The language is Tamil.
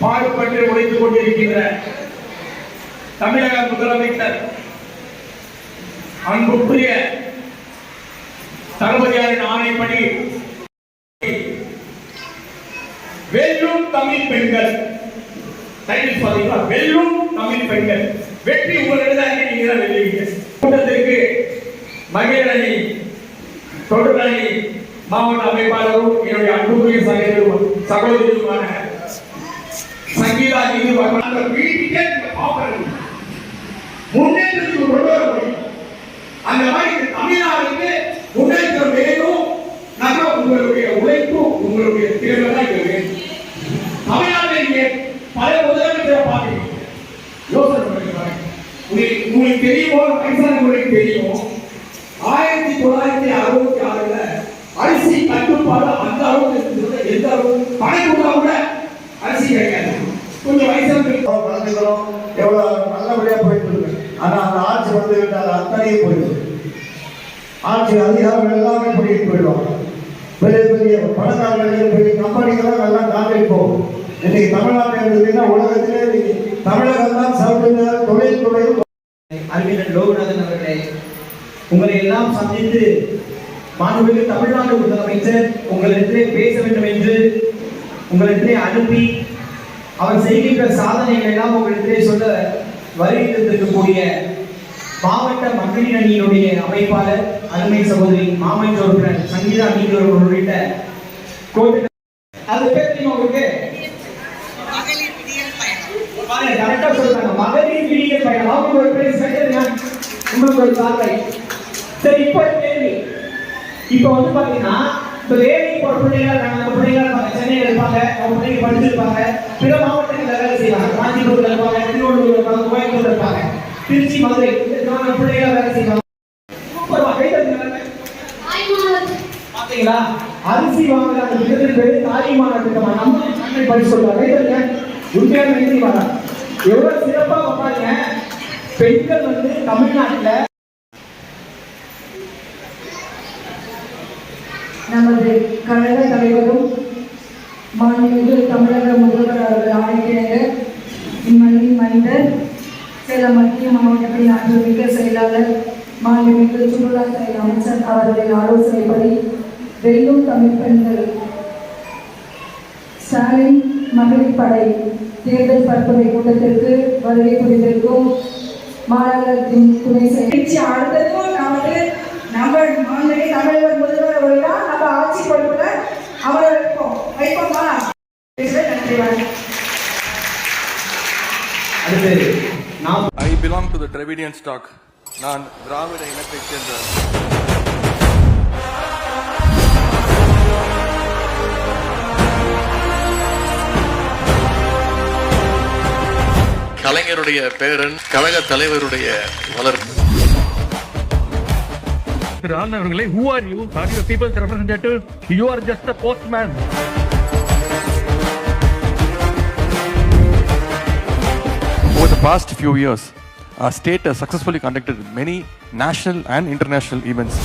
பாடுபட்டு உழைத்துக் கொண்டிருக்கின்ற தமிழக முதலமைச்சர் அன்புக்குரிய தளபதியாரின் ஆணைப்படி வெல்லும் தமிழ் பெண்கள் டைட்டில் பாத்தீங்களா வெல்லும் தமிழ் பெண்கள் வெற்றி உங்களிடம் நீங்க தான் வெல்லுவீங்க கூட்டத்திற்கு மகளிர் அணி மாவட்ட அமைப்பாளரும் என்னுடைய அன்புக்குரிய சகோதரரும் சகோதரியுமான சங்கீதா இது அந்த வீட்டுக்கே நீங்க பாப்பறது முன்னேற்றத்துக்கு கொண்டு வர முடியும் அந்த மாதிரி தமிழ்நாடுக்கு முன்னேற்றம் வேணும் நம்ம உங்களுடைய உழைப்பு உங்களுடைய தேர்வு தான் இங்க வேணும் தமிழ்நாட்டில் இங்கே பல முதலமைச்சரை பார்க்கிறீங்க யோசனை பண்ணி உங்களுக்கு உங்களுக்கு தெரியுமோ? வயசானவங்களுக்கு தெரியுமோ? ஆயிரத்தி தொள்ளாயிரத்தி அறுபத்தி ஆறுல அரிசி கட்டுப்பாடு அந்த அளவுக்கு இருந்தது எந்த அளவுக்கு? பணம் கொடுத்தா கூட அரிசி கிடைக்காது கொஞ்சம் எவ்வளவு வளர்ந்துக்கிறோம் எவ்வளவு நல்லபடியா போயிட்டு இருக்கு. ஆனா அந்த ஆட்சி வந்து விட்டால் அத்தனையும் போயிடும். ஆட்சி அதிகாரம் எல்லாமே போயிட்டு போயிடுவாங்க. பெரிய பெரிய பணக்காரர்கள் பெரிய கம்பெனிகள் எல்லாம் தாண்டி போகும் இன்னைக்கு தமிழ்நாட்டில் இருந்ததுன்னா உலகத்திலே இன்னைக்கு தமிழகம் தான் சவுத்துல தொழில் துறையும் அறிஞர் லோகநாதன் அவர்களே உங்களை எல்லாம் சந்தித்து மாண்புமிகு தமிழ்நாடு முதலமைச்சர் உங்களிடத்திலே பேச வேண்டும் என்று உங்களிடத்திலே அனுப்பி அவர் செய்கின்ற சாதனைகள் எல்லாம் உங்களிடத்திலே சொல்ல வருகை தந்திருக்கக்கூடிய மாவட்ட மகளிர் அணியினுடைய அமைப்பாளர் அருமை சகோதரி மாமன்ற உறுப்பினர் சங்கீதா நீங்கள் உள்ளிட்ட கோட்டு அது பேர் தெரியுமா உங்களுக்கு ஆ சொல்றாங்க. மகளிர் விடியல் பயணம். அவங்க ஒரு பேர் செஞ்சதுங்க. உங்களுக்கு ஒரு. சரி, இப்போ ஒரு கேள்வி. இப்போ வந்து பாத்தீங்கன்னா, இப்போ வேலைக்கு போற இருக்காங்க, நம்ம பிள்ளைங்க இருப்பாங்க, சென்னையில இருப்பாங்க, அவங்க பிள்ளைங்க படிச்சிருப்பாங்க, பிற மாவட்டங்களில் வேலை செய்வாங்க. காஞ்சிபுரத்தில் இருப்பாங்க, திருவள்ளூர் இருப்பாங்க, கோயம்புத்தூர் இருப்பாங்க, திருச்சி, மதுரை, இந்த நம்ம வேலை செய்வாங்க. பாத்தீங்களா? அரிசி வாங்குற அந்த விருது பேரு தாய்மான திட்டமா நம்ம அண்ணன் படிச்சு சொல்றாங்க உண்மையான நன்றி வரா எவ்வளவு சிறப்பா பாப்பாங்க பெண்கள் வந்து தமிழ்நாட்டுல நமது கழக தலைவரும் மாநில தமிழக முதல்வர் இம்மண்ணின் மைந்தர் சேலம் மத்திய செயலாளர் மாண்புமிகு சுற்றுலாத்துறை அமைச்சர் அவர்களின் ஆலோசனைப்படி வெல்லும் தமிழ் பெண்கள் ஸ்டாலின் மகளிர் படை தேர்தல் பரப்புரை கூட்டத்திற்கு வருகை புரிந்திருக்கும் மாநகரத்தின் துணை செயலர். அடுத்ததும் நான் வந்து நம்ம தமிழக முதல்வர் அவர்கள் நம்ம ஆட்சி பொறுப்புல அவரை நாம் I belong to the Dravidian stock. நான் திராவிட இனத்தைச் சேர்ந்த கலைஞருடைய பேரன் கழக தலைவருடைய வளர்ப்பு Mr. Anand அவர்களே who are you? Are you a people's representative? You are just past few years, our state has successfully conducted many national and international events